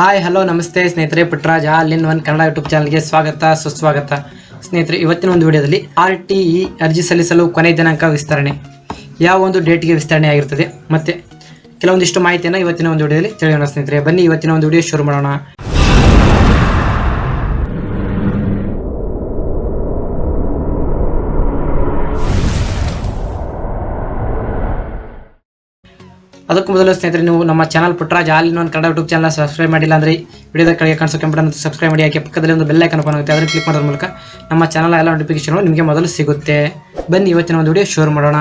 Hi hello ನಮಸ್ತೆ ಸ್ನೇಹಿತರೆ, Putraj all in one Kannada YouTube ಚಾನಲ್ಗೆ ಸ್ವಾಗತ, ಸುಸ್ವಾಗತ. ಸ್ನೇಹಿತರೆ, ಇವತ್ತಿನ ಒಂದು ವಿಡಿಯೋದಲ್ಲಿ ಆರ್ ಟಿ ಇ ಅರ್ಜಿ ಸಲ್ಲಿಸಲು ಕೊನೆ ದಿನಾಂಕ ವಿಸ್ತರಣೆ, ಯಾವ ಒಂದು ಡೇಟ್ಗೆ ವಿಸ್ತರಣೆ ಆಗಿರ್ತದೆ, ಮತ್ತೆ ಕೆಲವೊಂದಿಷ್ಟು ಮಾಹಿತಿಯನ್ನು ಇವತ್ತಿನ ಒಂದು ವಿಡಿಯೋದಲ್ಲಿ ತಿಳಿಯೋಣ ಸ್ನೇಹಿತರೆ. ಬನ್ನಿ, ಇವತ್ತಿನ ಒಂದು ವಿಡಿಯೋ ಶುರು ಮಾಡೋಣ. ಅದಕ್ಕೂ ಮೊದಲು ಸ್ನೇಹಿತರೆ, ನೀವು ನಮ್ಮ ಚಾನಲ್ ಪುಟ್ರಾಜ್ ಆಲ್ ಒಂದು ಕನ್ನಡ ಯೂಟ್ಯೂಬ್ ಚಾನಲ್ ಸಬ್ಸ್ಕ್ರೈಬ್ ಮಾಡಿಲ್ಲ ಅಂದ್ರೆ ವಿಡಿಯೋದ ಕಡೆಗೆ ಕಾಣಿಸೋ ಕಂಪ್ಯೂಟರ್ ಸಬ್ಸ್ಕ್ರೈಬ್ ಮಾಡಿ ಯಾಕೆ ಪಕ್ಕದಲ್ಲಿ ಒಂದು ಬೆಲ್ ಐಕನ್ ಆಗುತ್ತೆ, ಅದನ್ನು ಕ್ಲಿಕ್ ಮಾಡೋದ್ರ ಮೂಲಕ ನಮ್ಮ ಚಾನಲ್ ಎಲ್ಲ ನೋಟಿಫಿಕೇಶನ್ ನಿಮಗೆ ಮೊದಲು ಸಿಗುತ್ತೆ. ಬನ್ನಿ, ಇವತ್ತಿನ ಒಂದು ವಿಡಿಯೋ ಶೋರ್ ಮಾಡೋಣ.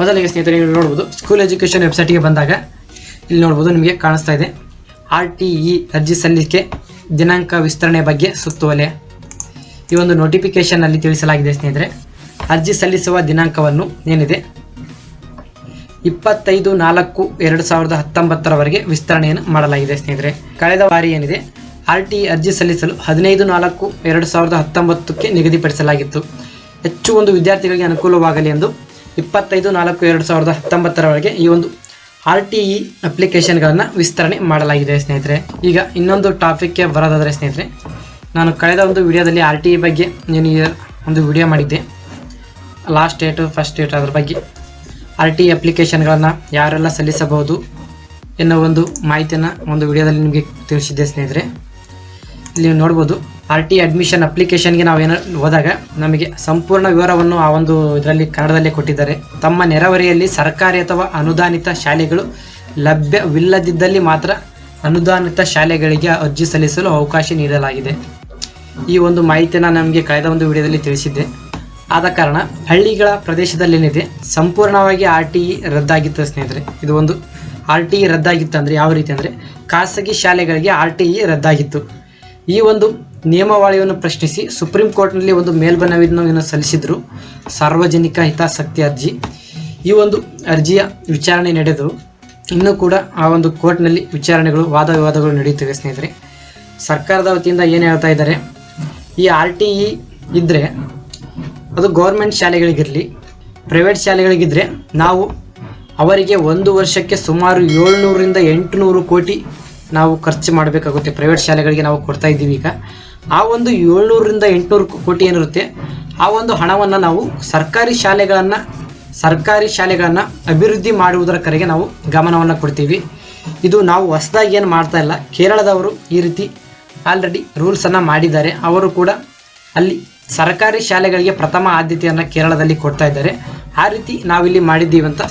ಮೊದಲಿಗೆ ಸ್ನೇಹಿತರೆ, ನೀವು ನೋಡ್ಬೋದು ಸ್ಕೂಲ್ ಎಜುಕೇಷನ್ ವೆಬ್ಸೈಟ್ಗೆ ಬಂದಾಗ ಇಲ್ಲಿ ನೋಡ್ಬೋದು ನಿಮಗೆ ಕಾಣಿಸ್ತಾ ಇದೆ. ಆರ್ ಟಿ ಇ ಅರ್ಜಿ ಸಲ್ಲಿಕೆ, ದಿನಾಂಕ ವಿಸ್ತರಣೆ ಬಗ್ಗೆ ಸುತ್ತೋಲೆ ಈ ಒಂದು ನೋಟಿಫಿಕೇಶನ್ ಅಲ್ಲಿ ತಿಳಿಸಲಾಗಿದೆ ಸ್ನೇಹಿತರೆ, ಅರ್ಜಿ ಸಲ್ಲಿಸುವ ದಿನಾಂಕವನ್ನು ಏನಿದೆ? ಇಪ್ಪತ್ತೈದು ನಾಲ್ಕು ಎರಡು ಸಾವಿರದ ಹತ್ತೊಂಬತ್ತರವರೆಗೆ ವಿಸ್ತರಣೆಯನ್ನು ಮಾಡಲಾಗಿದೆ, ಸ್ನೇಹಿತರೆ. ಕಳೆದ ಬಾರಿ ಏನಿದೆ? ಆರ್ ಟಿ ಅರ್ಜಿ ಸಲ್ಲಿಸಲು ಹದಿನೈದು ನಾಲ್ಕು ಎರಡು ಸಾವಿರದ ಹತ್ತೊಂಬತ್ತಕ್ಕೆ ನಿಗದಿಪಡಿಸಲಾಗಿತ್ತು. ಹೆಚ್ಚು ಒಂದು ವಿದ್ಯಾರ್ಥಿಗಳಿಗೆ ಅನುಕೂಲವಾಗಲಿ ಎಂದು ಇಪ್ಪತ್ತೈದು ನಾಲ್ಕು ಎರಡು ಸಾವಿರದ ಹತ್ತೊಂಬತ್ತರವರೆಗೆ ಈ ಒಂದು ಆರ್ ಟಿ ಇ ಅಪ್ಲಿಕೇಶನ್ಗಳನ್ನು ವಿಸ್ತರಣೆ ಮಾಡಲಾಗಿದೆ, ಸ್ನೇಹಿತರೆ. ಈಗ ಇನ್ನೊಂದು ಟಾಪಿಕ್ಗೆ ಬರೋದಾದರೆ, ಸ್ನೇಹಿತರೆ, ನಾನು ಕಳೆದ ಒಂದು ವಿಡಿಯೋದಲ್ಲಿ ಆರ್ ಟಿ ಇ ಬಗ್ಗೆ ನೀನು ಒಂದು ವಿಡಿಯೋ ಮಾಡಿದ್ದೆ. ಲಾಸ್ಟ್ ಡೇಟು, ಫಸ್ಟ್ ಡೇಟ್ ಅದ್ರ ಬಗ್ಗೆ. ಆರ್ ಟಿ ಅಪ್ಲಿಕೇಶನ್ಗಳನ್ನು ಯಾರೆಲ್ಲ ಸಲ್ಲಿಸಬಹುದು ಎನ್ನುವ ಒಂದು ಮಾಹಿತಿಯನ್ನು ಒಂದು ವಿಡಿಯೋದಲ್ಲಿ ನಿಮಗೆ ತಿಳಿಸಿದ್ದೆ ಸ್ನೇಹಿತರೆ. ಇಲ್ಲಿ ನೀವು ನೋಡ್ಬೋದು, ಆರ್ ಟಿ ಅಡ್ಮಿಷನ್ ಅಪ್ಲಿಕೇಶನ್ಗೆ ನಾವೇನೋ ಹೋದಾಗ ನಮಗೆ ಸಂಪೂರ್ಣ ವಿವರವನ್ನು ಆ ಒಂದು ಇದರಲ್ಲಿ, ಕನ್ನಡದಲ್ಲೇ ಕೊಟ್ಟಿದ್ದಾರೆ. ತಮ್ಮ ನೆರವರಿಯಲ್ಲಿ ಸರ್ಕಾರಿ ಅಥವಾ ಅನುದಾನಿತ ಶಾಲೆಗಳು ಲಭ್ಯವಿಲ್ಲದಿದ್ದಲ್ಲಿ ಮಾತ್ರ ಅನುದಾನಿತ ಶಾಲೆಗಳಿಗೆ ಅರ್ಜಿ ಸಲ್ಲಿಸಲು ಅವಕಾಶ ನೀಡಲಾಗಿದೆ. ಈ ಒಂದು ಮಾಹಿತಿಯನ್ನು ನಮಗೆ ಕಳೆದ ಒಂದು ವಿಡಿಯೋದಲ್ಲಿ ತಿಳಿಸಿದ್ದೆ. ಆದ ಕಾರಣ ಹಳ್ಳಿಗಳ ಪ್ರದೇಶದಲ್ಲೇನಿದೆ, ಸಂಪೂರ್ಣವಾಗಿ ಆರ್ ಟಿ ಇ ರದ್ದಾಗಿತ್ತು ಸ್ನೇಹಿತರೆ. ಇದು ಒಂದು ಆರ್ ಟಿ ಇ ರದ್ದಾಗಿತ್ತು ಅಂದರೆ ಯಾವ ರೀತಿ ಅಂದರೆ ಖಾಸಗಿ ಶಾಲೆಗಳಿಗೆ ಆರ್ ಟಿ ಇ ರದ್ದಾಗಿತ್ತು. ಈ ಒಂದು ನಿಯಮಾವಳಿಯನ್ನು ಪ್ರಶ್ನಿಸಿ ಸುಪ್ರೀಂ ಕೋರ್ಟ್ನಲ್ಲಿ ಒಂದು ಮೇಲ್ಮನವಿಯನ್ನು ಸಲ್ಲಿಸಿದ್ರು. ಸಾರ್ವಜನಿಕ ಹಿತಾಸಕ್ತಿ ಅರ್ಜಿ. ಈ ಒಂದು ಅರ್ಜಿಯ ವಿಚಾರಣೆ ನಡೆದು ಇನ್ನೂ ಕೂಡ ಆ ಒಂದು ಕೋರ್ಟ್ನಲ್ಲಿ ವಿಚಾರಣೆಗಳು ವಾದ ವಿವಾದಗಳು ನಡೆಯುತ್ತಿವೆ ಸ್ನೇಹಿತರೆ. ಸರ್ಕಾರದ ವತಿಯಿಂದ ಏನು ಹೇಳ್ತಾ ಇದ್ದಾರೆ, ಈ ಆರ್ ಟಿ ಇ ಇದ್ದರೆ ಅದು ಗೌರ್ಮೆಂಟ್ ಶಾಲೆಗಳಿಗಿರಲಿ ಪ್ರೈವೇಟ್ ಶಾಲೆಗಳಿಗಿದ್ರೆ ನಾವು ಅವರಿಗೆ ಒಂದು ವರ್ಷಕ್ಕೆ ಸುಮಾರು ಏಳ್ನೂರಿಂದ ಎಂಟುನೂರು ಕೋಟಿ ನಾವು ಖರ್ಚು ಮಾಡಬೇಕಾಗುತ್ತೆ. ಪ್ರೈವೇಟ್ ಶಾಲೆಗಳಿಗೆ ನಾವು ಕೊಡ್ತಾ ಇದ್ದೀವಿ ಈಗ. ಆ ಒಂದು ಏಳ್ನೂರರಿಂದ ಎಂಟುನೂರು ಕೋಟಿ ಏನಿರುತ್ತೆ, ಆ ಒಂದು ಹಣವನ್ನು ನಾವು ಸರ್ಕಾರಿ ಶಾಲೆಗಳನ್ನು ಸರ್ಕಾರಿ ಶಾಲೆಗಳನ್ನು ಅಭಿವೃದ್ಧಿ ಮಾಡುವುದರ ಕಡೆಗೆ ನಾವು ಗಮನವನ್ನು ಕೊಡ್ತೀವಿ. ಇದು ನಾವು ಹೊಸದಾಗಿ ಏನು ಮಾಡ್ತಾ ಇಲ್ಲ, ಕೇರಳದವರು ಈ ರೀತಿ ಆಲ್ರೆಡಿ ರೂಲ್ಸನ್ನು ಮಾಡಿದ್ದಾರೆ. ಅವರು ಕೂಡ ಅಲ್ಲಿ ಸರ್ಕಾರಿ ಶಾಲೆಗಳಿಗೆ ಪ್ರಥಮ ಆದ್ಯತೆಯನ್ನು ಕೇರಳದಲ್ಲಿ ಕೊಡ್ತಾ ಇದ್ದಾರೆ. ಆ ರೀತಿ ನಾವಿಲ್ಲಿ ಮಾಡಿದ್ದೀವಿ ಅಂತ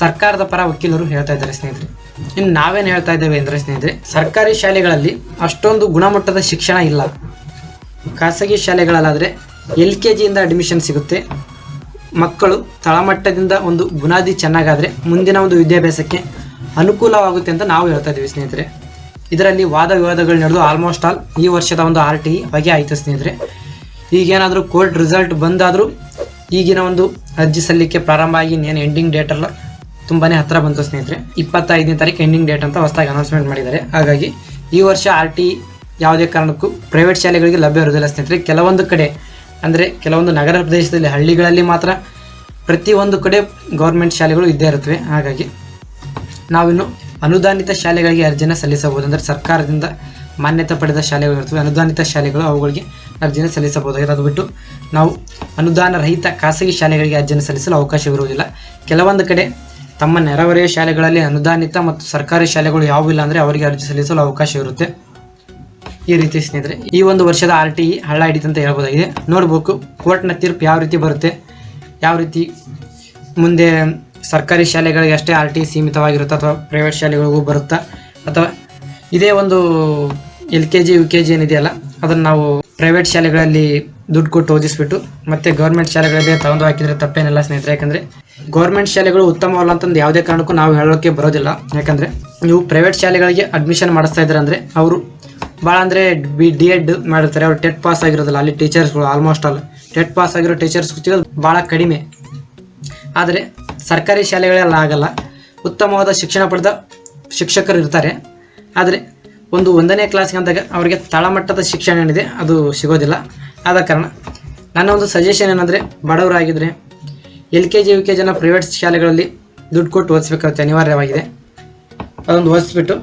ಸರ್ಕಾರದ ಪರ ವಕೀಲರು ಹೇಳ್ತಾ ಇದ್ದಾರೆ ಸ್ನೇಹಿತರೆ. ಇನ್ನು ನಾವೇನು ಹೇಳ್ತಾ ಇದ್ದೇವೆ ಅಂದರೆ ಸ್ನೇಹಿತರೆ, ಸರ್ಕಾರಿ ಶಾಲೆಗಳಲ್ಲಿ ಅಷ್ಟೊಂದು ಗುಣಮಟ್ಟದ ಶಿಕ್ಷಣ ಇಲ್ಲ. ಖಾಸಗಿ ಶಾಲೆಗಳಲ್ಲಾದರೆ ಎಲ್ ಕೆ ಜಿಯಿಂದ ಅಡ್ಮಿಷನ್ ಸಿಗುತ್ತೆ. ಮಕ್ಕಳು ತಳಮಟ್ಟದಿಂದ ಒಂದು ಬುನಾದಿ ಚೆನ್ನಾಗಾದರೆ ಮುಂದಿನ ಒಂದು ವಿದ್ಯಾಭ್ಯಾಸಕ್ಕೆ ಅನುಕೂಲವಾಗುತ್ತೆ ಅಂತ ನಾವು ಹೇಳ್ತಾ ಇದ್ದೀವಿ ಸ್ನೇಹಿತರೆ. ಇದರಲ್ಲಿ ವಾದ ವಿವಾದಗಳು ನಡೆದು ಆಲ್ಮೋಸ್ಟ್ ಆಲ್ ಈ ವರ್ಷದ ಒಂದು ಆರ್ ಟಿ ಬಗೆ ಆಯಿತು ಸ್ನೇಹಿತರೆ. ಈಗೇನಾದರೂ ಕೋರ್ಟ್ ರಿಸಲ್ಟ್ ಬಂದಾದರೂ ಈಗಿನ ಒಂದು ಅರ್ಜಿ ಸಲ್ಲಿಕೆ ಪ್ರಾರಂಭ ಆಗಿ ಏನು ಎಂಡಿಂಗ್ ಡೇಟ್ ಎಲ್ಲ ಹತ್ತಿರ ಹತ್ರ ಬಂತು ಸ್ನೇಹಿತರೆ. ಇಪ್ಪತ್ತೈದನೇ ತಾರೀಕು ಎಂಡಿಂಗ್ ಡೇಟ್ ಅಂತ ಹೊಸದಾಗಿ ಅನೌನ್ಸ್ಮೆಂಟ್ ಮಾಡಿದ್ದಾರೆ. ಹಾಗಾಗಿ ಈ ವರ್ಷ ಆರ್ ಟಿ ಯಾವುದೇ ಕಾರಣಕ್ಕೂ ಪ್ರೈವೇಟ್ ಶಾಲೆಗಳಿಗೆ ಲಭ್ಯ ಇರೋದಿಲ್ಲ ಸ್ನೇಹಿತರೆ. ಕೆಲವೊಂದು ಕಡೆ ಅಂದರೆ ಕೆಲವೊಂದು ನಗರ ಪ್ರದೇಶದಲ್ಲಿ ಹಳ್ಳಿಗಳಲ್ಲಿ ಮಾತ್ರ ಪ್ರತಿಯೊಂದು ಕಡೆ ಗೌರ್ಮೆಂಟ್ ಶಾಲೆಗಳು ಇದ್ದೇ ಇರುತ್ತವೆ. ಹಾಗಾಗಿ ನಾವಿನ್ನು ಅನುದಾನಿತ ಶಾಲೆಗಳಿಗೆ ಅರ್ಜಿನ ಸಲ್ಲಿಸಬಹುದು. ಅಂದರೆ ಸರ್ಕಾರದಿಂದ ಮಾನ್ಯತೆ ಪಡೆದ ಶಾಲೆಗಳು ಇರ್ತವೆ ಅನುದಾನಿತ ಶಾಲೆಗಳು ಅವುಗಳಿಗೆ ಅರ್ಜಿನ ಸಲ್ಲಿಸಬಹುದಾಗಿದೆ ಅದು ಬಿಟ್ಟು ನಾವು ಅನುದಾನ ರಹಿತ ಖಾಸಗಿ ಶಾಲೆಗಳಿಗೆ ಅರ್ಜಿಯನ್ನು ಸಲ್ಲಿಸಲು ಅವಕಾಶವಿರುವುದಿಲ್ಲ. ಕೆಲವೊಂದು ಕಡೆ ತಮ್ಮ ನೆರೆಹೊರೆಯ ಶಾಲೆಗಳಲ್ಲಿ ಅನುದಾನಿತ ಮತ್ತು ಸರ್ಕಾರಿ ಶಾಲೆಗಳು ಯಾವುವು ಇಲ್ಲ ಅಂದರೆ ಅವರಿಗೆ ಅರ್ಜಿ ಸಲ್ಲಿಸಲು ಅವಕಾಶ ಇರುತ್ತೆ ಈ ರೀತಿ ಸ್ನೇಹಿತರೆ, ಈ ಒಂದು ವರ್ಷದ ಆರ್ ಟಿ ಇ ಹಳ್ಳ ಹಿಡಿತಂತ ಹೇಳ್ಬೋದಾಗಿದೆ. ನೋಡಬೇಕು ಕೋರ್ಟ್ನ ತೀರ್ಪು ಯಾವ ರೀತಿ ಬರುತ್ತೆ. ಯಾವ ರೀತಿ ಮುಂದೆ ಸರ್ಕಾರಿ ಶಾಲೆಗಳಿಗೆ ಅಷ್ಟೇ ಆರ್ ಟಿ ಸೀಮಿತವಾಗಿರುತ್ತಾ ಅಥವಾ ಪ್ರೈವೇಟ್ ಶಾಲೆಗಳಿಗೂ ಬರುತ್ತಾ ಅಥವಾ ಇದೇ ಒಂದು L K G, U K G ಏನಿದೆಯಲ್ಲ ಅದನ್ನು ನಾವು ಪ್ರೈವೇಟ್ ಶಾಲೆಗಳಲ್ಲಿ ದುಡ್ಡು ಕೊಟ್ಟು ಓದಿಸ್ಬಿಟ್ಟು ಮತ್ತೆ ಗೌರ್ಮೆಂಟ್ ಶಾಲೆಗಳಿಗೆ ತಗೊಂಡು ಹಾಕಿದ್ರೆ ತಪ್ಪೇನಿಲ್ಲ ಸ್ನೇಹಿತರೆ. ಯಾಕಂದರೆ ಗೌರ್ಮೆಂಟ್ ಶಾಲೆಗಳು ಉತ್ತಮವಲ್ಲ ಅಂತಂದು ಯಾವುದೇ ಕಾರಣಕ್ಕೂ ನಾವು ಹೇಳೋಕೆ ಬರೋದಿಲ್ಲ. ಯಾಕಂದರೆ ನೀವು ಪ್ರೈವೇಟ್ ಶಾಲೆಗಳಿಗೆ ಅಡ್ಮಿಷನ್ ಮಾಡಿಸ್ತಾ ಇದ್ದಾರೆ ಅಂದರೆ ಅವರು ಭಾಳ ಅಂದರೆ ಬಿ ಡಿ ಎಡ್ ಮಾಡಿರ್ತಾರೆ. ಅವ್ರು ಟೆಟ್ ಪಾಸ್ ಆಗಿರೋದಿಲ್ಲ. ಅಲ್ಲಿ ಟೀಚರ್ಸ್ಗಳು ಆಲ್ಮೋಸ್ಟ್ ಆಲ್ ಟೆಟ್ ಪಾಸ್ ಆಗಿರೋ ಟೀಚರ್ಸ್ ಸಿಗೋದು ಭಾಳ ಕಡಿಮೆ. ಆದರೆ ಸರ್ಕಾರಿ ಶಾಲೆಗಳೆಲ್ಲ ಆಗಲ್ಲ ಉತ್ತಮವಾದ ಶಿಕ್ಷಣ ಪಡೆದ ಶಿಕ್ಷಕರು ಇರ್ತಾರೆ. ಆದರೆ ಒಂದು ಒಂದನೇ ಕ್ಲಾಸ್ಗೆ ಅಂದಾಗ ಅವರಿಗೆ ತಳಮಟ್ಟದ ಶಿಕ್ಷಣ ಏನಿದೆ ಅದು ಸಿಗೋದಿಲ್ಲ. ಆದ ಕಾರಣ ನನ್ನ ಒಂದು ಸಜೆಷನ್ ಏನಂದರೆ ಬಡವರಾಗಿದ್ದರೆ L K G, U K ಜಿನ ಪ್ರೈವೇಟ್ ಶಾಲೆಗಳಲ್ಲಿ ದುಡ್ಡು ಕೊಟ್ಟು ಓದಿಸ್ಬೇಕಾಗುತ್ತೆ, ಅನಿವಾರ್ಯವಾಗಿದೆ. ಅದೊಂದು ಓದಿಸ್ಬಿಟ್ಟು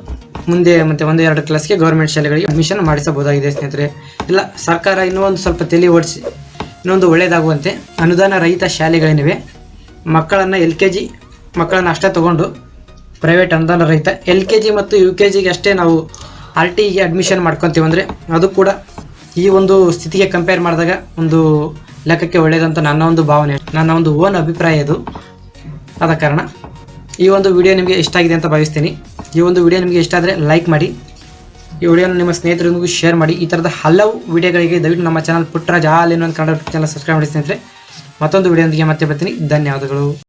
ಮುಂದೆ ಮತ್ತೆ ಒಂದು ಎರಡು ಕ್ಲಾಸ್ಗೆ ಗೌರ್ಮೆಂಟ್ ಶಾಲೆಗಳಿಗೆ ಅಡ್ಮಿಷನ್ ಮಾಡಿಸಬಹುದಾಗಿದೆ ಸ್ನೇಹಿತರೆ. ಇಲ್ಲ, ಸರ್ಕಾರ ಇನ್ನೂ ಒಂದು ಸ್ವಲ್ಪ ತಲೆ ಓಡಿಸಿ, ಇನ್ನೊಂದು ಒಳ್ಳೆಯದಾಗುವಂತೆ ಅನುದಾನ ರಹಿತ ಶಾಲೆಗಳೇನಿವೆ, ಮಕ್ಕಳನ್ನು ಎಲ್ ಕೆ ಜಿ, ಮಕ್ಕಳನ್ನು ಅಷ್ಟೇ ತೊಗೊಂಡು ಪ್ರೈವೇಟ್ ಅನುದಾನ ರಹಿತ ಎಲ್ ಕೆ ಜಿ ಮತ್ತು ಯು ಕೆ ಜಿಗೆ ಅಷ್ಟೇ ನಾವು ಆರ್ ಟಿಗೆ ಅಡ್ಮಿಷನ್ ಮಾಡ್ಕೊತೀವಿ ಅಂದರೆ ಅದು ಕೂಡ ಈ ಒಂದು ಸ್ಥಿತಿಗೆ ಕಂಪೇರ್ ಮಾಡಿದಾಗ ಒಂದು ಲೆಕ್ಕಕ್ಕೆ ಒಳ್ಳೆಯದಂತ ನನ್ನ ಒಂದು ಭಾವನೆ. ನನ್ನ ಒಂದು ಓನ್ ಅಭಿಪ್ರಾಯ ಇದು. ಆದ ಕಾರಣ ಈ ಒಂದು ವಿಡಿಯೋ ನಿಮಗೆ ಇಷ್ಟ ಆಗಿದೆ ಅಂತ ಭಾವಿಸ್ತೀನಿ. ಈ ಒಂದು ವಿಡಿಯೋ ನಿಮಗೆ ಇಷ್ಟ ಆದರೆ ಲೈಕ್ ಮಾಡಿ. ಈ ವಿಡಿಯೋನ ನಿಮ್ಮ ಸ್ನೇಹಿತರಿಗೂ ಶೇರ್ ಮಾಡಿ. ಈ ಥರದ ಹಲವು ವಿಡಿಯೋಗಳಿಗೆ ದಯವಿಟ್ಟು ನಮ್ಮ ಚಾನಲ್ ಪುಟ್ಟರಾಜ್ ಆಲ್ ಇನ್ನೊಂದು ಕನ್ನಡ ಚಾನಲ್ ಸಬ್ಸ್ಕ್ರೈಬ್ ಮಾಡಿ ಸ್ನೇಹಿತರೆ. ಮತ್ತೊಂದು ವಿಡಿಯೋದೊಂದಿಗೆ ಮತ್ತೆ ಬರ್ತೀನಿ. ಧನ್ಯವಾದಗಳು.